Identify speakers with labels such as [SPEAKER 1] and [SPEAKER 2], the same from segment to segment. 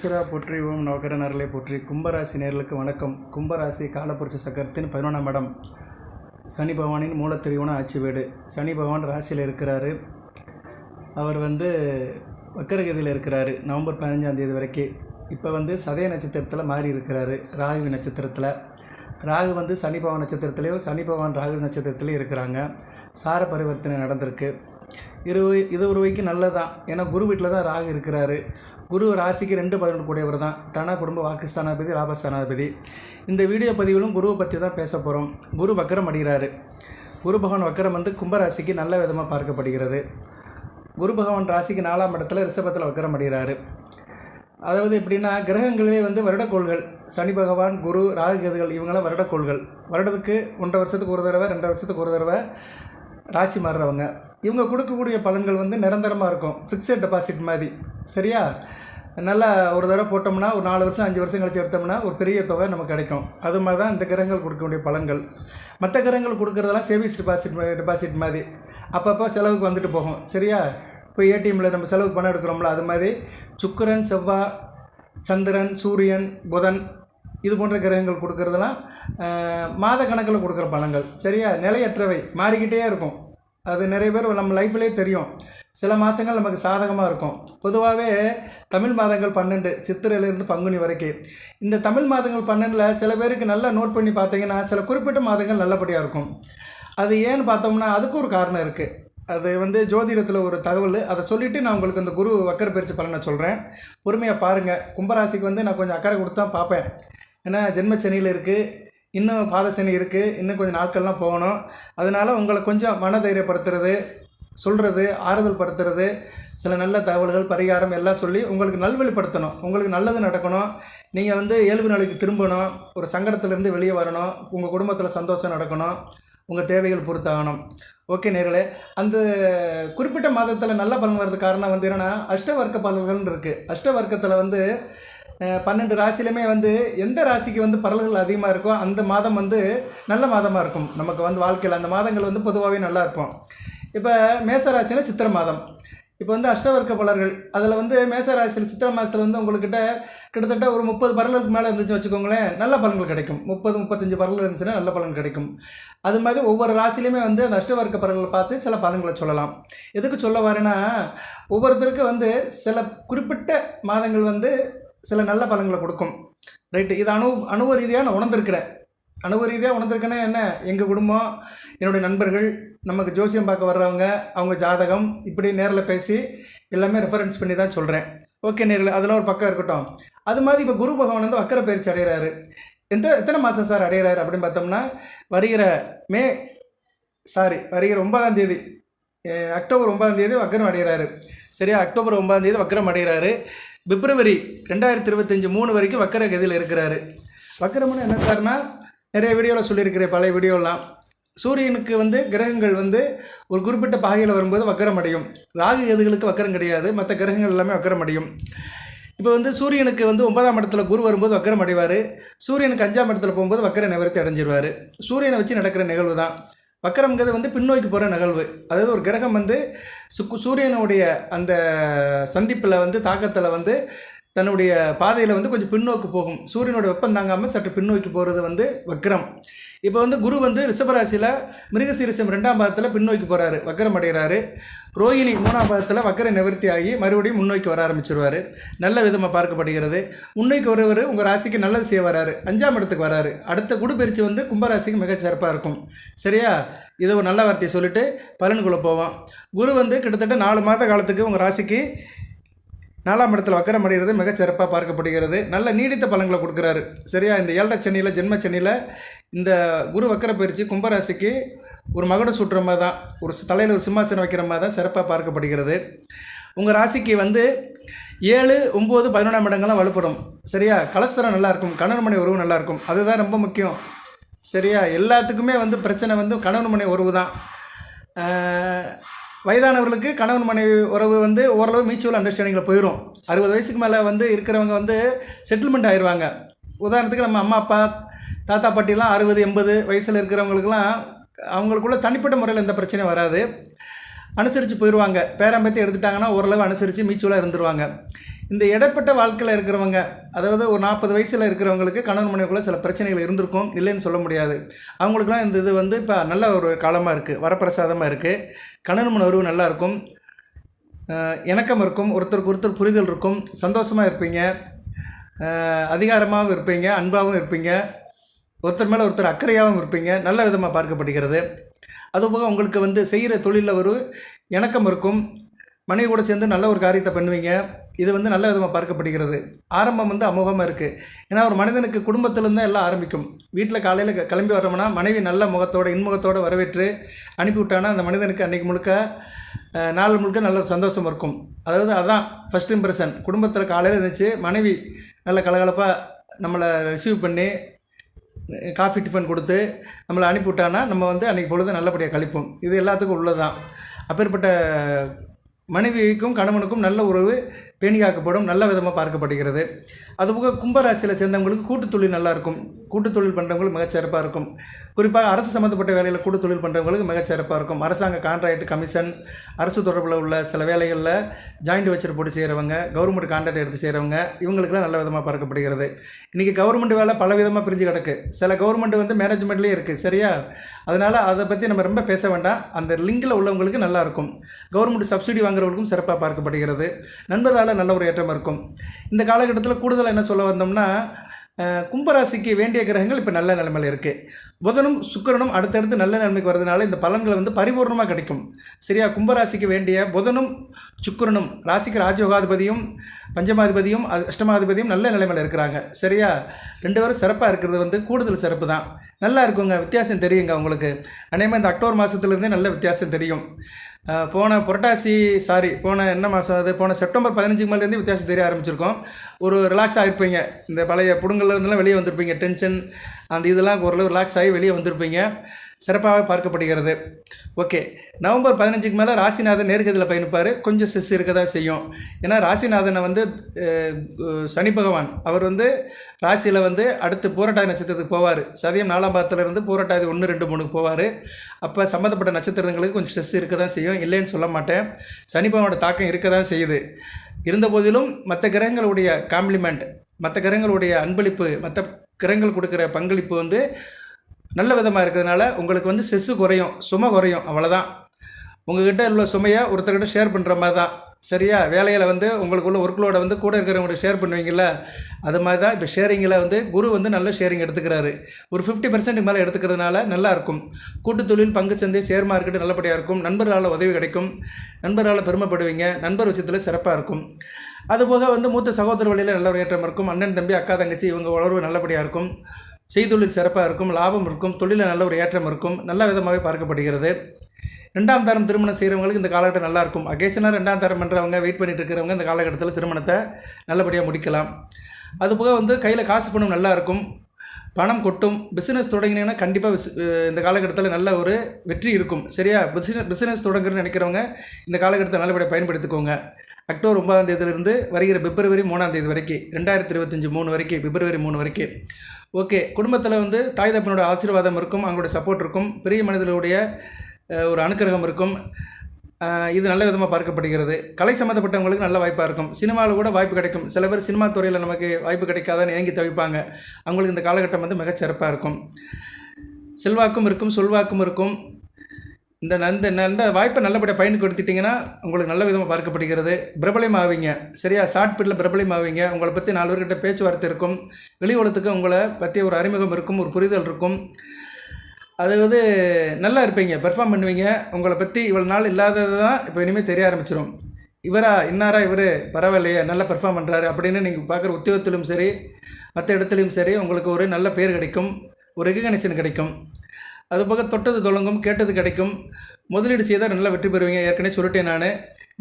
[SPEAKER 1] ஈஸ்வரா போற்றி ஓம் நவகர நரலை போற்றி. கும்பராசி நேர்களுக்கு வணக்கம். கும்பராசி காலப்புரட்சி சக்கரத்தின் பதினொன்றாம் இடம். சனி பகவானின் மூலத்திரிவுன ஆட்சி வீடு. சனி பகவான் ராசியில் இருக்கிறாரு. அவர் வந்து வக்கரகதியில் இருக்கிறாரு நவம்பர் பதினஞ்சாம் தேதி வரைக்கும் இப்போ வந்து சதய நட்சத்திரத்தில் மாறி இருக்கிறாரு ராகு நட்சத்திரத்தில். ராகு வந்து சனி பகவான் நட்சத்திரத்துலேயும் சனி பகவான் ராகு நட்சத்திரத்துலேயும் இருக்கிறாங்க. சார பரிவர்த்தனை நடந்திருக்கு. இது இது ஒரு வைக்கு நல்லதான் ஏன்னா குரு வீட்டில் தான் ராகு இருக்கிறாரு. குரு ராசிக்கு ரெண்டு பதினொன்று கூடியவர் தான். தன குடும்ப வாக்குஸ்தானாதிபதி லாபஸ்தானாதிபதி இந்த வீடியோ பதிவிலும் குருவை பற்றி தான் பேச போகிறோம் குரு வக்கரம் அடிகிறாரு. குரு பகவான் வக்கரம் வந்து கும்பராசிக்கு நல்ல விதமாக பார்க்கப்படுகிறது. குரு பகவான் ராசிக்கு நாலாம் இடத்துல ரிஷபத்தில் வக்கரம் அடிகிறாரு. அதாவது எப்படின்னா கிரகங்களே வந்து வருடக்கோள்கள். சனி பகவான் குரு ராகுகதுகள் இவங்களாம் வருடக்கோள்கள். வருடத்துக்கு ஒன்றரை வருஷத்துக்கு ஒரு தடவை ரெண்டரை வருஷத்துக்கு ஒரு தடவை ராசி மாறுறவங்க. இவங்க கொடுக்கக்கூடிய பலன்கள் வந்து நிரந்தரமாக இருக்கும். ஃபிக்ஸட் டெபாசிட் மாதிரி. சரியா? நல்லா ஒரு தடவை போட்டோம்னா ஒரு நாலு வருஷம் அஞ்சு வருஷம் கழிச்சு எடுத்தோம்னா ஒரு பெரிய தொகை நமக்கு கிடைக்கும். அது மாதிரி தான் இந்த கிரகங்கள் கொடுக்கக்கூடிய பலன்கள். மற்ற கிரகங்கள் கொடுக்குறதெல்லாம் சேவிங்ஸ் டெபாசிட் டெபாசிட் மாதிரி. அப்பப்போ செலவுக்கு வந்துட்டு போகும். சரியா? இப்போ ஏடிஎம்மில் நம்ம செலவுக்கு பணம் எடுக்கிறோம்ல அது மாதிரி சுக்கிரன் செவ்வாய் சந்திரன் சூரியன் புதன் இது போன்ற கிரகங்கள் கொடுக்கறதெல்லாம் மாத கணக்கில் கொடுக்குற பலன்கள். சரியா? நிலையற்றவை. மாறிக்கிட்டே இருக்கும். அது நிறைய பேர் நம்ம லைஃப்லேயே தெரியும். சில மாதங்கள் நமக்கு சாதகமாக இருக்கும். பொதுவாகவே தமிழ் மாதங்கள் பன்னெண்டு சித்திரையிலேருந்து பங்குனி வரைக்கும். இந்த தமிழ் மாதங்கள் பன்னெண்டில் சில பேருக்கு நல்லா நோட் பண்ணி பார்த்தீங்கன்னா சில குறிப்பிட்ட மாதங்கள் நல்லபடியாக இருக்கும். அது ஏன்னு பார்த்தோம்னா அதுக்கு ஒரு காரணம் இருக்குது அது வந்து ஜோதிடத்தில் ஒரு தகவல். அதை சொல்லிவிட்டு நான் உங்களுக்கு இந்த குரு வக்கர பயிற்சி பலனை சொல்கிறேன் பொறுமையாக பாருங்கள் கும்பராசிக்கு வந்து நான் கொஞ்சம் அக்கறை கொடுத்து தான் பார்ப்பேன். ஏன்னா ஜென்மச்சனியில் இருக்குது இன்னும் பாதசனி இருக்குது இன்னும் கொஞ்சம் நாட்கள்லாம் போகணும். அதனால் உங்களை கொஞ்சம் மனதைரியப்படுத்துறது சொல்கிறது ஆறுதல் படுத்துறது சில நல்ல தகவல்கள் பரிகாரம் எல்லாம் சொல்லி உங்களுக்கு நல்வழிப்படுத்தணும். உங்களுக்கு நல்லது நடக்கணும். நீங்கள் வந்து இயல்பு நிலைக்கு திரும்பணும். ஒரு சங்கடத்துலேருந்து வெளியே வரணும். உங்கள் குடும்பத்தில் சந்தோஷம் நடக்கணும். உங்கள் தேவைகள் பொறுத்தாகணும் ஓகே நேர்களே அந்த குறிப்பிட்ட மாதத்தில் நல்ல பலன் வர்றதுக்கு காரணம் வந்து என்னென்னா அஷ்டவர்க்க பலன்கள்னு இருக்குது அஷ்டவர்க்கத்தில் வந்து பன்னெண்டு ராசிலையுமே வந்து எந்த ராசிக்கு வந்து பரல்கள் அதிகமாக இருக்கோ அந்த மாதம் வந்து நல்ல மாதமாக இருக்கும். நமக்கு வந்து வாழ்க்கையில் அந்த மாதங்கள் வந்து பொதுவாகவே நல்லா இருக்கும் இப்போ மேசராசினா சித்திர மாதம். இப்போ வந்து அஷ்டவர்க்க பலர்கள். அதில் வந்து மேசராசியில் சித்திர மாதத்தில் வந்து உங்கள்கிட்ட கிட்டத்தட்ட ஒரு முப்பது பரலுக்கு மேலே இருந்துச்சு வச்சுக்கோங்களேன் நல்ல பலன்கள் கிடைக்கும். முப்பது முப்பத்தஞ்சு பரல் இருந்துச்சுன்னா நல்ல பலன் கிடைக்கும். அது மாதிரி ஒவ்வொரு ராசிலையுமே வந்து அந்த அஷ்டவர்க்க பலன்களை பார்த்து சில பலன்களை சொல்லலாம். எதுக்கு சொல்ல வரேன்னா ஒவ்வொருத்தருக்கும் வந்து சில குறிப்பிட்ட மாதங்கள் வந்து சில நல்ல பலன்களை கொடுக்கும். ரைட்டு இது அணு அணுவ ரீதியாக நான் உணர்ந்திருக்கிறேன். அணுவ ரீதியாக உணர்ந்திருக்கேன்னா என்ன? எங்கள் குடும்பம் என்னுடைய நண்பர்கள் நமக்கு ஜோசியம் பார்க்க வர்றவங்க அவங்க ஜாதகம் இப்படி நேரில் பேசி எல்லாமே ரெஃபரன்ஸ் பண்ணி தான் சொல்கிறேன் ஓகே நேரில். அதெல்லாம் ஒரு பக்கம் இருக்கட்டும். அது மாதிரி இப்போ குரு பகவான் வந்து வக்கர பயிற்சி அடைகிறாரு எந்த எத்தனை மாதம் சார் அடைகிறாரு அப்படின்னு பார்த்தோம்னா வருகிற மே சாரி வருகிற ஒன்பதாம் தேதி அக்டோபர் ஒன்பதாம் தேதி வக்கரம் அடைகிறாரு சரியா? அக்டோபர் ஒன்பதாம் தேதி வக்கரம் அடைகிறாரு பிப்ரவரி ரெண்டாயிரத்தி இருபத்தஞ்சி மூணு வரைக்கும் வக்கர கதியில் இருக்கிறாரு. வக்கரம்னு என்ன சார்னா நிறைய வீடியோவில் சொல்லியிருக்கிறேன் பழைய வீடியோலாம். சூரியனுக்கு வந்து கிரகங்கள் வந்து ஒரு குறிப்பிட்ட பாகையில் வரும்போது வக்கரம் அடையும். ராகு கதிகளுக்கு வக்கரம் கிடையாது மற்ற கிரகங்கள் எல்லாமே வக்கரம் அடையும். இப்போ வந்து சூரியனுக்கு வந்து ஒன்பதாம் இடத்துல குரு வரும்போது வக்கரம் அடைவார். சூரியனுக்கு அஞ்சாம் இடத்துல போகும்போது வக்கர நிவர்த்தி அடைஞ்சிருவார். சூரியனை வச்சு நடக்கிற நிகழ்வு தான் வக்கரம்ங்கிறது வந்து பின்னோக்கி போகிற நிகழ்வு. அதாவது ஒரு கிரகம் வந்து சுக்கு சூரியனுடைய அந்த சந்திப்பில் வந்து தாக்கத்தில் வந்து தன்னுடைய பாதையில் வந்து கொஞ்சம் பின்னோக்கி போகும். சூரியனோட வெப்பம் தாங்காமல் சற்று பின்னோக்கி போகிறது வந்து வக்ரம். இப்போ வந்து குரு வந்து ரிஷபராசியில் மிருகசீரிசம் ரெண்டாம் பாதத்தில் பின்னோக்கி போகிறாரு வக்கரம் அடைகிறாரு. ரோஹிணி மூணாம் பாதத்தில் வக்கரை நிவர்த்தி ஆகி மறுபடியும் முன்னோக்கி வர ஆரம்பிச்சிருவார். நல்ல விதமாக பார்க்கப்படுகிறது. முன்னோக்கி வருவர் உங்கள் ராசிக்கு நல்லது செய்ய வராரு. அஞ்சாம் இடத்துக்கு வராரு. அடுத்த குடுபெரிச்சு வந்து கும்பராசிக்கு மிகச்சிறப்பாக இருக்கும். சரியா? இதை ஒரு நல்ல வார்த்தையை சொல்லிட்டு பலனுக்குள்ளே போவோம். குரு வந்து கிட்டத்தட்ட நாலு மாத காலத்துக்கு உங்கள் ராசிக்கு நாலாம் இடத்துல வக்கரம் அடைகிறது மிகச்சிறப்பாக பார்க்கப்படுகிறது. நல்ல நீடித்த பலன்களை கொடுக்குறாரு. சரியா? இந்த ஏழரை சென்னையில் ஜென்ம சென்னையில் இந்த குரு வக்கர பயிற்சி கும்பராசிக்கு ஒரு மகுடம் சுற்றுற மாதிரி தான் ஒரு தலையில் ஒரு சிம்மாசனம் வைக்கிற மாதிரி தான் சிறப்பாக பார்க்கப்படுகிறது. உங்கள் ராசிக்கு வந்து ஏழு ஒம்பது பதினொன்றாம் இடங்கள்லாம் வலுப்படும். சரியா? கலஸ்தரம் நல்லாயிருக்கும் கணவன் மனை உறவு நல்லாயிருக்கும் அதுதான் ரொம்ப முக்கியம். சரியா? எல்லாத்துக்குமே வந்து பிரச்சனை வந்து கணவன் மனை உறவு தான் வயதானவர்களுக்கு கணவன் மனைவி உறவு வந்து ஓரளவு மியூச்சுவல் அண்டர்ஸ்டாண்டிங்கில் போயிடும் அறுபது வயசுக்கு மேலே வந்து இருக்கிறவங்க வந்து செட்டில்மெண்ட் ஆயிடுவாங்க உதாரணத்துக்கு நம்ம அம்மா அப்பா தாத்தா பாட்டிலாம் அறுபது எண்பது வயசில் இருக்கிறவங்களுக்குலாம் அவங்களுக்குள்ள தனிப்பட்ட முறையில் எந்த பிரச்சனையும் வராது. அனுசரித்து போயிடுவாங்க பேரம்பத்தை எடுத்துட்டாங்கன்னா ஓரளவு அனுசரித்து மியூச்சுவலாக இருந்துருவாங்க. இந்த இடைப்பட்ட வாழ்க்கையில் இருக்கிறவங்க அதாவது ஒரு நாற்பது வயசில் இருக்கிறவங்களுக்கு கணவன் மனைவிக்குள்ள சில பிரச்சனைகள் இருந்திருக்கும் இல்லைன்னு சொல்ல முடியாது. அவங்களுக்குலாம் இந்த இது வந்து இப்போ நல்ல ஒரு காலமாக இருக்குது வரப்பிரசாதமாக இருக்குது கணவன் மன நல்லாயிருக்கும் இருக்கும். இணக்கம் இருக்கும் ஒருத்தருக்கு ஒருத்தர் புரிதல் இருக்கும் சந்தோஷமாக இருப்பீங்க. அதிகாரமாகவும் இருப்பீங்க அன்பாகவும் இருப்பீங்க. ஒருத்தர் மேலே ஒருத்தர் அக்கறையாகவும் இருப்பீங்க நல்ல விதமாக பார்க்கப்படுகிறது. அதுபோக உங்களுக்கு வந்து செய்கிற தொழிலில் ஒரு இணக்கம் இருக்கும். மனைவி கூட சேர்ந்து நல்ல ஒரு காரியத்தை பண்ணுவீங்க. இது வந்து நல்ல விதமாக பார்க்கப்படுகிறது. ஆரம்பம் வந்து அமோகமாக இருக்குது ஏன்னா ஒரு மனிதனுக்கு குடும்பத்திலேருந்து எல்லாம் ஆரம்பிக்கும். வீட்டில் காலையில் கிளம்பி வரோம்னா மனைவி நல்ல முகத்தோட இன்முகத்தோடு வரவேற்று அனுப்பிவிட்டானா அந்த மனிதனுக்கு அன்றைக்கி முழுக்க நாள் முழுக்க நல்ல சந்தோஷம் இருக்கும். அதாவது அதான் ஃபஸ்ட் இம்ப்ரெஷன் குடும்பத்தில் காலையில் இருந்துச்சு மனைவி நல்ல கலகலப்பாக நம்மளை ரிசீவ் பண்ணி காஃபி டிஃபன் கொடுத்து நம்மளை அனுப்பிவிட்டானா நம்ம வந்து அன்றைக்கி பொழுது நல்லபடியாக கழிப்போம். இது எல்லாத்துக்கும் உள்ளதான் அப்பேற்பட்ட மனைவிக்கும் கணவனுக்கும் நல்ல உறவு பேணியாக்கப்படும் நல்ல விதமாக பார்க்கப்படுகிறது. அதுபோக கும்பராசியில் சேர்ந்தவங்களுக்கு கூட்டுத் நல்லாயிருக்கும் கூட்டு கூட்டுத் தொழில் பண்ணுறவங்களுக்கு மிகச்சிறப்பாக இருக்கும். குறிப்பாக அரசு சம்மந்தப்பட்ட வேலையில் கூட்டுத் தொழில் பண்ணுறவங்களுக்கு மிகச்சிறப்பாக இருக்கும். அரசாங்க கான்ட்ராக்ட் கமிஷன் அரசு தொடர்பில் உள்ள சில வேலைகளில் ஜாயிண்ட் வச்சர் போட்டு செய்கிறவங்க கவர்மெண்ட் கான்ட்ராக்ட் எடுத்து செய்கிறவங்க இவங்களுக்குலாம் நல்ல விதமாக பார்க்கப்படுகிறது இன்றைக்கி கவர்மெண்ட் வேலை பல விதமாக பிரிஞ்சு கிடக்கு. சில கவர்மெண்ட் வந்து மேனேஜ்மெண்ட்லேயே இருக்குது சரியா? அதனால் அதை பற்றி நம்ம ரொம்ப பேச வேண்டாம். அந்த லிங்கில் உள்ளவங்களுக்கு நல்லாயிருக்கும் கவர்மெண்ட் சப்சிடி வாங்குறவங்களுக்கும் சிறப்பாக பார்க்கப்படுகிறது. நண்பதால் நல்ல ஒரு ஏற்றம் இருக்கும். இந்த காலகட்டத்தில் கூடுதலாக என்ன சொல்ல வந்தோம்னா கும்பராசிக்கு வேண்டிய கிரகங்கள் இப்போ நல்ல நிலைமையில் இருக்குது புதனும் சுக்கிரனும் அடுத்தடுத்து நல்ல நிலைமைக்கு வரதுனால இந்த பலன்கள் வந்து பரிபூர்ணமாக கிடைக்கும். சரியா? கும்பராசிக்கு வேண்டிய புதனும் சுக்கிரனும் ராசிக்கு ராஜயோகாதிபதியும் பஞ்சமாதிபதியும் அஷ்டமாதிபதியும் நல்ல நிலைமையில் இருக்கிறாங்க. சரியா? ரெண்டு பேரும் சிறப்பாக இருக்கிறது வந்து கூடுதல் சிறப்பு தான். நல்லா இருக்குங்க. வித்தியாசம் தெரியுங்க உங்களுக்கு. அநேகமாக இந்த அக்டோபர் மாதத்துலேருந்தே நல்ல வித்தியாசம் தெரியும். போன புரட்டாசி சாரி போன என்ன மாதம் அது? போன செப்டம்பர் பதினஞ்சுக்கு மேலேருந்து வித்தியாசம் தெரிய ஆரம்பிச்சிருக்கோம். ஒரு ரிலாக்ஸ் ஆகிருப்பீங்க இந்த பழைய புடுங்கள்ல வெளியே வந்திருப்பீங்க. டென்ஷன் அந்த இதெல்லாம் ஓரளவு ரிலாக்ஸ் ஆகி வெளியே வந்திருப்பீங்க. சிறப்பாக பார்க்கப்படுகிறது. ஓகே நவம்பர் பதினஞ்சுக்கு மேலே ராசிநாதன் நேர்கதியில் பயணிப்பார். கொஞ்சம் ஸ்ட்ரெஸ் இருக்க தான் செய்யும். ஏன்னா ராசிநாதனை வந்து சனி பகவான். அவர் வந்து ராசியில் வந்து அடுத்து பூரட்டாதி நட்சத்திரத்துக்கு போவார். சதயம் நாலாம் பாதத்துலேருந்து பூரட்டாதி ஒன்று ரெண்டு மூணுக்கு போவார். அப்போ சம்மந்தப்பட்ட நட்சத்திரங்களுக்கு கொஞ்சம் ஸ்ட்ரெஸ் இருக்க தான் செய்யும். இல்லைன்னு சொல்ல மாட்டேன். சனி பகவானோட தாக்கம் இருக்க தான் செய்யுது. இருந்தபோதிலும் மற்ற கிரகங்களுடைய காம்ப்ளிமெண்ட் மற்ற கிரகங்களுடைய அன்பளிப்பு மற்ற கிரகங்கள் கொடுக்குற பங்களிப்பு வந்து நல்ல விதமாக இருக்கிறதுனால உங்களுக்கு வந்து செஸ்ஸு குறையும் சுமை குறையும் அவ்வளோதான் உங்ககிட்ட உள்ள சுமையை ஒருத்தர்கிட்ட ஷேர் பண்ணுற மாதிரி தான் சரியா? வேலையில் வந்து உங்களுக்குள்ள ஒர்க்லோட வந்து கூட இருக்கிறவங்களுக்கு ஷேர் பண்ணுவீங்கள்ல அது மாதிரி தான் இப்போ ஷேரிங்கில் வந்து குரு வந்து நல்ல ஷேரிங் எடுத்துக்கிறாரு. ஒரு ஃபிஃப்டி பர்சன்ட் மேலே எடுத்துக்கிறதுனால நல்லா இருக்கும். கூட்டு தொழில் பங்கு சந்தை ஷேர் மார்க்கெட் நல்லபடியாக இருக்கும். நண்பர்களால் உதவி கிடைக்கும். நண்பர்களால் பெருமைப்படுவீங்க. நண்பர் விஷயத்தில் சிறப்பாக இருக்கும். அதுபோக வந்து மூத்த சகோதர வழியில் நல்ல ஒரு ஏற்றம் இருக்கும். அண்ணன் தம்பி அக்கா தங்கச்சி இவங்க உணர்வு நல்லபடியாக இருக்கும். செய்தொழில் சிறப்பாக இருக்கும். லாபம் இருக்கும். தொழிலில் நல்ல ஒரு ஏற்றம் இருக்கும். நல்ல விதமாகவே பார்க்கப்படுகிறது. ரெண்டாம் தரம் திருமணம் செய்கிறவங்களுக்கு இந்த காலகட்டம் நல்லாயிருக்கும். அகேஷனாக ரெண்டாம் தரம் பண்ணுறவங்க வெயிட் பண்ணிட்டு இருக்கிறவங்க இந்த காலகட்டத்தில் திருமணத்தை நல்லபடியாக முடிக்கலாம். அதுபோக வந்து கையில் காசு பணம் நல்லா இருக்கும் பணம் கொட்டும். பிஸ்னஸ் தொடங்கினீங்கன்னா கண்டிப்பாக இந்த காலகட்டத்தில் நல்ல ஒரு வெற்றி இருக்கும். சரியா? பிஸ்னஸ் பிஸ்னஸ் தொடங்குறன்னு நினைக்கிறவங்க இந்த காலகட்டத்தை நல்லபடியாக பயன்படுத்திக்கோங்க. அக்டோபர் ஒன்பதாம் தேதியிலிருந்து வருகிற பிப்ரவரி மூணாம் தேதி வரைக்கும் ரெண்டாயிரத்தி இருபத்தஞ்சி மூணு வரைக்கும் பிப்ரவரி மூணு வரைக்கும் ஓகே குடும்பத்தில் வந்து தாய் தப்பனோட ஆசீர்வாதம் இருக்கும். அவங்களோட சப்போர்ட் இருக்கும். பெரிய மனிதர்களுடைய ஒரு அனுக்கிரகம் இருக்கும். இது நல்ல விதமாக பார்க்கப்படுகிறது. கலை சம்மந்தப்பட்டவங்களுக்கு நல்ல வாய்ப்பாக இருக்கும். சினிமாவில் கூட வாய்ப்பு கிடைக்கும். சில பேர் சினிமா துறையில் நமக்கு வாய்ப்பு கிடைக்காதான்னு ஏங்கி தவிப்பாங்க. அவங்களுக்கு இந்த காலகட்டம் வந்து மிகச்சிறப்பாக இருக்கும். செல்வாக்கும் இருக்கும் சொல்வாக்கும் இருக்கும். இந்த நந்த இந்த வாய்ப்பை நல்லபடியாக பயன்படுத்திட்டிங்கன்னா உங்களுக்கு நல்ல விதமாக பார்க்கப்படுகிறது. பிரபலம் ஆவீங்க. சரியா? ஷார்ட் பீரியடில் பிரபலம் ஆவீங்க. உங்களை பற்றி நாலு பேர்கிட்ட பேச்சுவார்த்தை இருக்கும். வெளி உலகத்துக்கு உங்களை பற்றி ஒரு அறிமுகம் இருக்கும் ஒரு புரிதல் இருக்கும். அதாவது நல்லா இருப்பீங்க பெர்ஃபார்ம் பண்ணுவீங்க. உங்களை பற்றி இவ்வளோ நாள் இல்லாதது தான் இப்போ இனிமேல் தெரிய ஆரம்பிச்சிடும் இவரா இன்னாரா இவர்? பரவாயில்லையே நல்லா பெர்ஃபார்ம் பண்ணுறாரு அப்படின்னு நீங்கள் பார்க்குற உத்தியோகத்திலும் சரி மற்ற இடத்துலையும் சரி உங்களுக்கு ஒரு நல்ல பேர் கிடைக்கும் ஒரு ரெகக்னேஷன் கிடைக்கும். அதுபோக தொட்டது தொடங்கும் கேட்டது கிடைக்கும். முதலீடு செய்தால் நல்லா வெற்றி பெறுவீங்க. ஏற்கனவே சொல்லிட்டேன் நான்.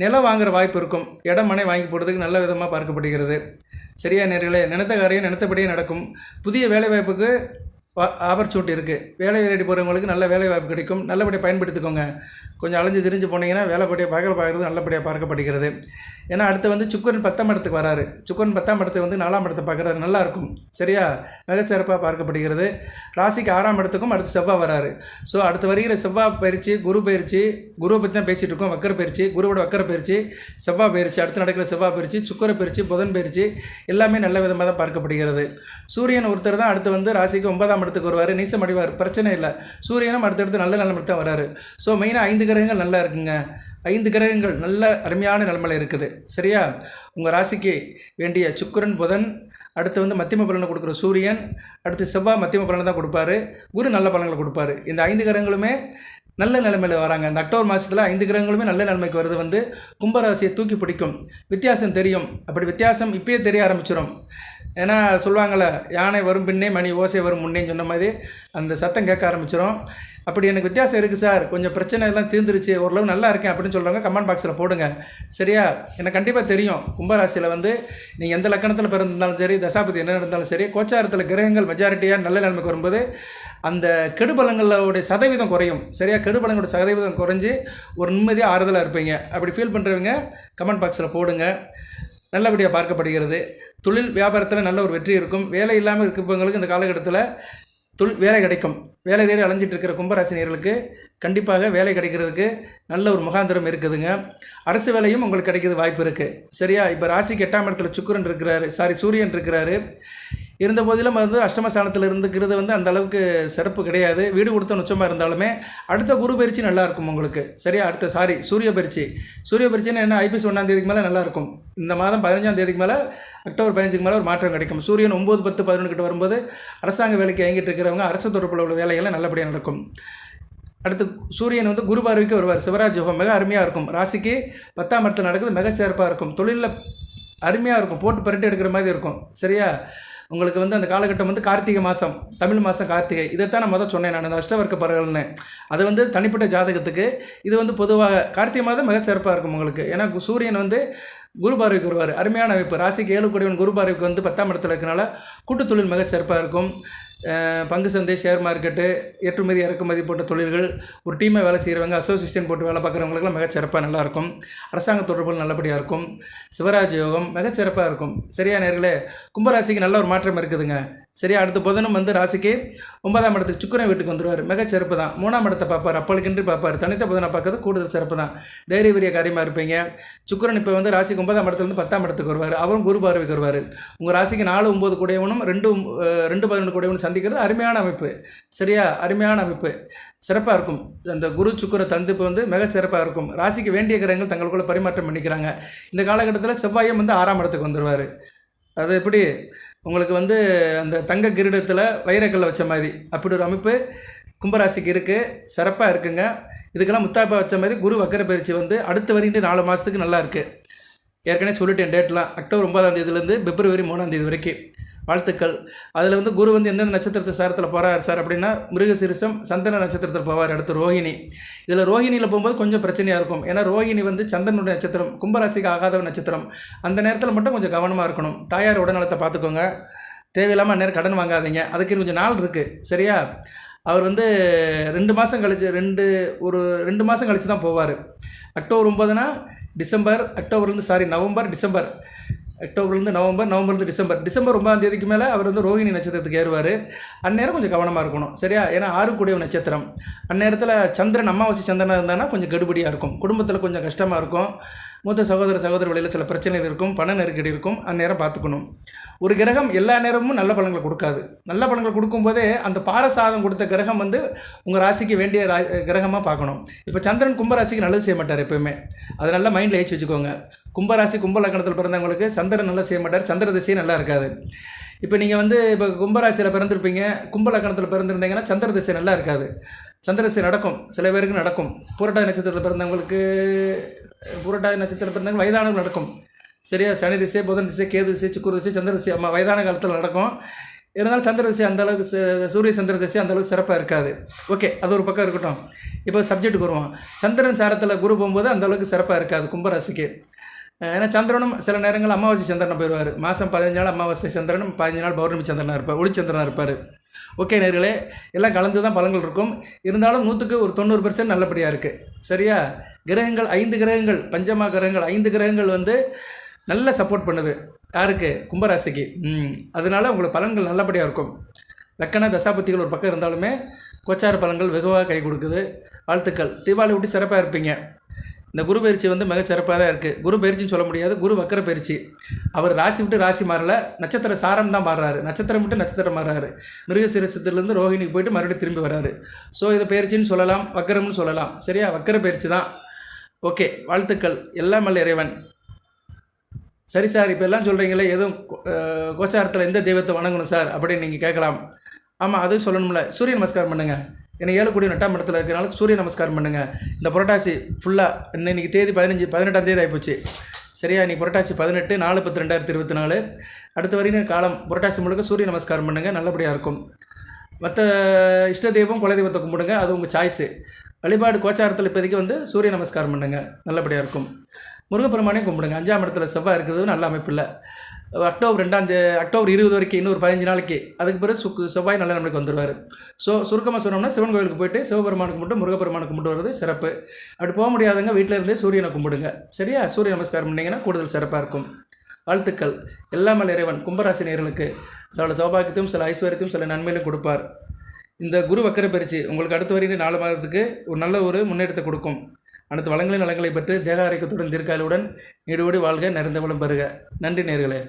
[SPEAKER 1] நிலம் வாங்குற வாய்ப்பு இருக்கும். இடம் மனை வாங்கி போடுறதுக்கு நல்ல விதமாக பார்க்கப்படுகிறது. சரியா நேர்களே நினைத்த காரியம் நினைத்தபடியே நடக்கும். புதிய வேலைவாய்ப்புக்கு ஆப்பர்ச்சுனிட்டி இருக்குது வேலை தேடி போகிறவங்களுக்கு நல்ல வேலை வாய்ப்பு கிடைக்கும். நல்லபடியாக பயன்படுத்திக்கோங்க. கொஞ்சம் அலைஞ்சு திரிஞ்சு போனீங்கன்னா வேலைப்படியாக பகல் பார்க்குறது நல்லபடியாக பார்க்கப்படுகிறது. ஏன்னா அடுத்து வந்து சுக்கரன் பத்தாம் இடத்துக்கு வராரு. சுக்கரன் பத்தாம் இடத்துக்கு வந்து நாலாம் இடத்தை பார்க்குறாரு நல்லாயிருக்கும் சரியா? மிகச்சிறப்பாக பார்க்கப்படுகிறது. ராசிக்கு ஆறாம் இடத்துக்கும் அடுத்து செவ்வாய் வராரு. ஸோ அடுத்து வருகிற செவ்வாய் பயிற்சி குரு பயிற்சி குருவை பற்றி தான் பேசிகிட்டு இருக்கோம். வக்கர பயிற்சி குருவோட வக்கர பயிற்சி செவ்வாய் பயிற்சி அடுத்து நடக்கிற செவ்வாய் பயிற்சி சுக்கர பயிற்சி புதன் பயிற்சி எல்லாமே நல்ல விதமாக தான் பார்க்கப்படுகிறது. சூரியன் ஒருத்தர் தான் அடுத்து வந்து ராசிக்கு ஒன்பதாம் இடத்துக்கு வருவார் நீசம் அடைவார் பிரச்சனை இல்லை. சூரியனும் அடுத்தடுத்து நல்ல நிலைமைக்கு தான் வராரு. ஸோ மெயினாக ஐந்து கிரகங்கள் நல்லா இருக்குங்க. ஐந்து கிரகங்கள் நல்ல அருமையான நிலைமையில் இருக்குது. சரியா? உங்கள் ராசிக்கு வேண்டிய சுக்கிரன் புதன் அடுத்து வந்து மத்தியம பலனை கொடுக்குற சூரியன் அடுத்து செவ்வாய் மத்தியம பலனை தான் கொடுப்பாரு. குரு நல்ல பலன்களை கொடுப்பாரு. இந்த ஐந்து கிரகங்களுமே நல்ல நிலைமையில் வராங்க. இந்த அக்டோபர் மாதத்தில் ஐந்து கிரகங்களுமே நல்ல நிலைமைக்கு வருது. வந்து கும்பராசியை தூக்கி பிடிக்கும். வித்தியாசம் தெரியும். அப்படி வித்தியாசம் இப்பயே தெரிய ஆரம்பிச்சிடும் ஏன்னா சொல்லுவாங்கள்ல யானை வரும் பின்னே மணி ஓசை வரும் முன்னேன்னு சொன்ன மாதிரி அந்த சத்தம் கேட்க ஆரம்பிச்சிடும் அப்படி எனக்கு வித்தியாசம் இருக்குது சார். கொஞ்சம் பிரச்சனை எல்லாம் தீர்ந்துருச்சு ஓரளவு நல்லா இருக்கேன் அப்படின்னு சொல்கிறவங்க கமெண்ட் பாக்ஸில் போடுங்க. சரியா? எனக்கு கண்டிப்பாக தெரியும். கும்பராசியில் வந்து நீங்கள் எந்த லக்கணத்தில் பிறந்திருந்தாலும் சரி தசாபதி என்ன நடந்தாலும் சரி கோச்சாரத்தில் கிரகங்கள் மெஜாரிட்டியாக நல்ல நிலைமைக்கு வரும்போது அந்த கெடுபலங்களோடைய சதவீதம் குறையும். சரியா? கெடுபலங்களோட சதவீதம் குறைஞ்சி ஒரு நிம்மதியாக ஆறுதலாக இருப்பீங்க. அப்படி ஃபீல் பண்ணுறவங்க கமெண்ட் பாக்ஸில் போடுங்க. நல்லபடியாக பார்க்கப்படுகிறது. தொழில் வியாபாரத்தில் நல்ல ஒரு வெற்றி இருக்கும். வேலை இல்லாமல் இருக்கிறவங்களுக்கு இந்த காலகட்டத்தில் தொழில் வேலை கிடைக்கும். வேலை தேடி அலைஞ்சிட்டு இருக்கிற கும்பராசினியர்களுக்கு கண்டிப்பாக வேலை கிடைக்கிறதுக்கு நல்ல ஒரு முகாந்திரம் இருக்குதுங்க. அரசு வேலையும் உங்களுக்கு கிடைக்கிறது வாய்ப்பு இருக்குது சரியா? இப்போ ராசிக்கு எட்டாம் இடத்துல சுக்கிரன் இருக்கிறாரு. சாரி சூரியன் இருக்கிறாரு. இருந்த போதிலும் வந்து அஷ்டமஸ்தானத்தில் இருந்துக்கிறது வந்து அந்த அளவுக்கு சிறப்பு கிடையாது. வீடு கொடுத்த நுச்சமாக இருந்தாலுமே அடுத்த குரு பயிற்சி நல்லா இருக்கும் உங்களுக்கு. சரியா? அடுத்த சாரி சூரிய பயிற்சி. சூரிய பயிற்சின்னு என்ன? ஐபிஎஸ் ஒன்றாம் தேதிக்கு மேலே நல்லா இருக்கும். இந்த மாதம் பதினஞ்சாம் தேதிக்கு மேலே அக்டோபர் பதினஞ்சுக்கு மேலே ஒரு மாற்றம் கிடைக்கும். சூரியன் ஒம்பது பத்து பதினொன்று கிட்ட வரும்போது அரசாங்க வேலைக்கு இயங்கிட்டு இருக்கிறவங்க அரசு தொடர்பில் உள்ள வேலைகள்லாம் நல்லபடியாக நடக்கும். அடுத்து சூரியன் வந்து குரு பார்வைக்கு வருவார். சிவராஜ் யோகம் மிக அருமையாக இருக்கும். ராசிக்கு பத்தாம் இடத்துல நடக்குது மிகச்சிறப்பாக இருக்கும். தொழிலில் அருமையாக இருக்கும். போட்டு பரட்டி எடுக்கிற மாதிரி இருக்கும். சரியா? உங்களுக்கு வந்து அந்த காலகட்டம் வந்து கார்த்திகை மாதம் தமிழ் மாதம் கார்த்திகை. இதைத்தான் நான் முதல் சொன்னேன் நான் அந்த அஷ்டவர்க்க பறவைகள்னு அது வந்து தனிப்பட்ட ஜாதகத்துக்கு இது வந்து பொதுவாக கார்த்திகை மாதம் மிகச்சிறப்பாக இருக்கும் உங்களுக்கு. ஏன்னா கு- சூரியன் வந்து குரு பார்வைக்கு வருவார். அருமையான அமைப்பு. ராசிக்கு ஏழு கோடிவன் குரு பார்வைக்கு வந்து பத்தாம் இடத்துல இருக்கனால கூட்டுத்தொழில் மிகச்சிறப்பாக இருக்கும். பங்கு சந்தை ஷேர் மார்க்கெட்டு ஏற்றுமதி இறக்குமதி போன்ற தொழில்கள் ஒரு டீமை வேலை செய்கிறவங்க அசோசியேஷன் போட்டு வேலை பார்க்குறவங்களுக்குலாம் மிகச்சிறப்பாக நல்லாயிருக்கும் அரசாங்க தொடர்புகள் நல்லபடியாக இருக்கும். சிவராஜ் யோகம் மிகச்சிறப்பாக இருக்கும். சரியா நேர்களே? கும்பராசிக்கு நல்ல ஒரு மாற்றம் இருக்குதுங்க. சரியா? அடுத்த புதனும் வந்து ராசிக்கு ஒன்பதாம் இடத்துக்கு சுக்கரன் வீட்டுக்கு வந்துடுவார் மிக சிறப்பு தான் மூணாம் இடத்தை பார்ப்பார். அப்பளுக்கின்றி பார்ப்பார். தனித்த புதனை பார்க்கறது கூடுதல் சிறப்பு தான் தைரிய பெரிய காரியமாக இருப்பீங்க. சுக்கிரன் இப்போ வந்து ராசிக்கு ஒன்பதாம் இடத்துலேருந்து பத்தாம் இடத்துக்கு வருவார். அவரும் குரு பார்வைக்கு வருவார். உங்கள் ராசிக்கு நாலு ஒம்பது கூடையவனும் ரெண்டு ரெண்டு பதினொன்று கூடையவனும் சந்திக்கிறது அருமையான அமைப்பு. சரியா? அருமையான அமைப்பு. சிறப்பாக இருக்கும். அந்த குரு சுக்கர தந்துப்பு வந்து மிக சிறப்பாக இருக்கும். ராசிக்கு வேண்டிய கிரகங்கள் தங்களுக்குள்ள பரிமாற்றம் பண்ணிக்கிறாங்க. இந்த காலகட்டத்தில் செவ்வாயும் வந்து ஆறாம் இடத்துக்கு வந்துடுவார் அது எப்படி? உங்களுக்கு வந்து அந்த தங்க கிரீடத்தில் வைரக்கல்லை வச்ச மாதிரி. அப்படி ஒரு அமைப்பு கும்பராசிக்கு இருக்குது சிறப்பாக இருக்குங்க. இதுக்கெல்லாம் முத்தாப்பா வச்ச மாதிரி குரு வக்கர பயிற்சி வந்து அடுத்த வரைக்கும் நாலு மாதத்துக்கு நல்லா இருக்குது ஏற்கனவே சொல்லிட்டேன் டேட்லாம் அக்டோபர் ஒன்பதாம் தேதியிலேருந்து பிப்ரவரி மூணாம் தேதி வரைக்கும். வாழ்த்துக்கள். அதில் வந்து குரு வந்து எந்தெந்த நட்சத்திரத்தை சாரத்தில் போகிறார் சார் அப்படின்னா மிருகசிரிசம் சந்தன நட்சத்திரத்தில் போவார் அடுத்து ரோஹிணி இதில் ரோஹிணியில் போகும்போது கொஞ்சம் பிரச்சனையாக இருக்கும். ஏன்னா ரோஹிணி வந்து சந்திரனுடைய நட்சத்திரம் கும்பராசிக்கு ஆகாத நட்சத்திரம். அந்த நேரத்தில் மட்டும் கொஞ்சம் கவனமாக இருக்கணும். தாயார் உடல்நலத்தை பார்த்துக்கோங்க. தேவையில்லாமல் நேரம் கடன் வாங்காதீங்க. அதுக்கு கொஞ்சம் நாள் இருக்குது சரியா? அவர் வந்து ரெண்டு மாதம் கழிச்சு ரெண்டு ஒரு ரெண்டு மாதம் கழிச்சு தான் போவார். அக்டோபர் ஒம்பதுனா டிசம்பர் அக்டோபர்லேருந்து சாரி நவம்பர் டிசம்பர். அக்டோபர்லேருந்து நவம்பர் நவம்பர்லேருந்து டிசம்பர். டிசம்பர் ஒன்பதாம் தேதிக்கு மேலே அவர் வந்து ரோஹிணி நட்சத்திரத்துக்கு ஏறுவார். அந்நேரம் கொஞ்சம் கவனமாக இருக்கணும். சரியா? ஏன்னா ஆறு கூடிய நட்சத்திரம். அந்நேரத்தில் சந்திரன் அமாவாசை சந்திரனாக இருந்தானா கொஞ்சம் கெடுபடியாக இருக்கும். குடும்பத்தில் கொஞ்சம் கஷ்டமாக இருக்கும். மூத்த சகோதர சகோதர வழியில் சில பிரச்சனைகள் இருக்கும் பண நெருக்கடி இருக்கும் அந்நேரம் பார்த்துக்கணும். ஒரு கிரகம் எல்லா நேரமும் நல்ல பலன்களை கொடுக்காது. நல்ல பலன்கள் கொடுக்கும்போதே அந்த பாரசாதம் கொடுத்த கிரகம் வந்து உங்கள் ராசிக்கு வேண்டிய ரா கிரகமாக பார்க்கணும். இப்போ சந்திரன் கும்பராசிக்கு நல்லது செய்ய மாட்டார் எப்பயுமே. அதை நல்லா மைண்டில் ஏற்றி வச்சுக்கோங்க. கும்பராசி கும்ப லக்கணத்தில் பிறந்தவங்களுக்கு சந்திரன் நல்லா செய்ய மாட்டார் சந்திர திசையும் நல்லா இருக்காது. இப்போ நீங்கள் வந்து இப்போ கும்பராசியில் பிறந்திருப்பீங்க கும்ப லக்கணத்தில் பிறந்திருந்தீங்கன்னா சந்திர திசை நல்லா இருக்காது. சந்திர திசை நடக்கும். சில பேருக்கு நடக்கும். புரட்டாதி நட்சத்திரத்தில் பிறந்தவங்களுக்கு புரட்டாதி நட்சத்திரம் பிறந்தவங்க வயதானவர்கள் நடக்கும். சரியா? சனி திசை புதன் திசை கேது திசை சுக்குரு திசை சந்திர திசை அம்மா வயதான காலத்தில் நடக்கும். இருந்தாலும் சந்திர திசை அந்த அளவுக்கு சூரிய சந்திர திசை அந்த அளவுக்கு சிறப்பாக இருக்காது. ஓகே அது ஒரு பக்கம் இருக்கட்டும். இப்போ சப்ஜெக்ட்டுக்கு வருவோம். சந்திரன் சாரத்தில் குரு போகும்போது அந்த அளவுக்கு சிறப்பாக இருக்காது கும்பராசிக்கு. ஏன்னா சந்திரனும் சில நேரங்கள் அமாவாசை சந்திரனை போயிடுவார். மாதம் பதினஞ்சு நாள் அமாவாசை சந்திரனும் பதினஞ்சு நாள் பௌர்ணமி சந்திரனாக இருப்பார் ஒளிச்சந்திரனாக இருப்பார். ஓகே நேர்களே எல்லாம் கலந்து தான் பலன்கள் இருக்கும். இருந்தாலும் நூற்றுக்கு ஒரு தொண்ணூறு பெர்சன்ட் நல்லபடியாக இருக்குது சரியா? கிரகங்கள் ஐந்து கிரகங்கள் பஞ்சமா கிரகங்கள் ஐந்து கிரகங்கள் வந்து நல்ல சப்போர்ட் பண்ணுது. யாருக்கு? கும்பராசிக்கு. ம். அதனால உங்களுக்கு பலன்கள் நல்லபடியாக இருக்கும். லக்கண தசாபத்திகள் ஒரு பக்கம் இருந்தாலுமே கோச்சார பலன்கள் வெகுவாக கை கொடுக்குது. வாழ்த்துக்கள். தீபாவளி விட்டு சிறப்பாக இருப்பீங்க. இந்த குரு பயிற்சி வந்து மிக சிறப்பாக தான் இருக்குது குரு பயிற்சின்னு சொல்ல முடியாது. குரு வக்கர பயிற்சி. அவர் ராசி விட்டு ராசி மாறல. நட்சத்திர சாரம் தான் மாறுறாரு. நட்சத்திரம் விட்டு நட்சத்திரம் மாறுறாரு. மிருகசிரசத்துலேருந்து ரோஹிணிக்கு போயிட்டு மறுபடியும் திரும்பி வராரு. ஸோ இதை பயிற்சின்னு சொல்லலாம். வக்கரம்னு சொல்லலாம். சரியா? வக்கர பயிற்சி தான். ஓகே வாழ்த்துக்கள். எல்லாம் அல்ல இறைவன். சரி சார் இப்போ எல்லாம் சொல்கிறீங்களே எதுவும் கோச்சாரத்தில் எந்த தெய்வத்தை வணங்கணும் சார் அப்படின்னு நீங்கள் கேட்கலாம். ஆமாம் அதுவும் சொல்லணும்ல. சூரிய நமஸ்காரம் பண்ணுங்கள் ஏன்னா ஏழு கோடி நட்டாம் இடத்துல இருக்கிறனால சூரிய நமஸ்காரம் பண்ணுங்கள் இந்த புரட்டாசி ஃபுல்லாக இன்னைக்கு தேதி பதினஞ்சு பதினெட்டாம் தேதி ஆகிப்போச்சு சரியா இன்றைக்கி புரட்டாசி பதினெட்டு நாலு பத்து ரெண்டாயிரத்தி இருபத்தி நாலு அடுத்த வரைக்கும் காலம் புரட்டாசி முழுக்க சூரிய நமஸ்காரம் பண்ணுங்கள் நல்லபடியாக இருக்கும். மற்ற இஷ்ட தெய்வம் குலதெய்வத்தை கும்பிடுங்க அது உங்கள் சாய்ஸு வழிபாடு கோச்சாரத்தில் இப்போதைக்கு வந்து சூரிய நமஸ்காரம் பண்ணுங்க. நல்லபடியாக இருக்கும். முருகப்பெருமானையும் கும்பிடுங்க. அஞ்சாம் இடத்துல செவ்வாய் இருக்கிறது நல்ல அமைப்பு இல்லை. அக்டோபர் ரெண்டாம் தே அக்டோபர் இருபது வரைக்கும் இன்னொரு பதினஞ்சு நாளைக்கு. அதுக்கு பிறகு சுக்கு செவ்வாய் நல்ல நம்மளுக்கு வந்துடுவார் ஸோ சுருக்கமாக சொன்னோம்னா சிவன் கோயிலுக்கு போயிட்டு சிவபெருமானுக்கு கும்பிட்டு முருகப்பெருமானுக்கு கும்பிட்டு வர்றது சிறப்பு. அப்படி போக முடியாதவங்க வீட்டில் இருந்தே சூரியனை கும்பிடுங்க. சரியா? சூரிய நமஸ்காரம் பண்ணிங்கன்னா கூடுதல் சிறப்பாக இருக்கும். வாழ்த்துக்கள். எல்லாமல் இறைவன். கும்பராசி நேர்களுக்கு. சில சௌபாகியத்தையும் சில ஐஸ்வர்யத்தையும் சில நன்மையிலும் கொடுப்பார். இந்த குரு வக்கர பயிற்சி உங்களுக்கு அடுத்த வரைக்கும் நாலு மாதத்துக்கு ஒரு நல்ல ஒரு முன்னேற்றத்தை கொடுக்கும். அனைத்து வளங்களின் நலங்களை பெற்று தேக ஆரோக்கியத்துடன் தீர்க்காலுடன் ஈடுபடி வாழ்க நிறைந்த வளம் பெறுக. நன்றி நேர்களே.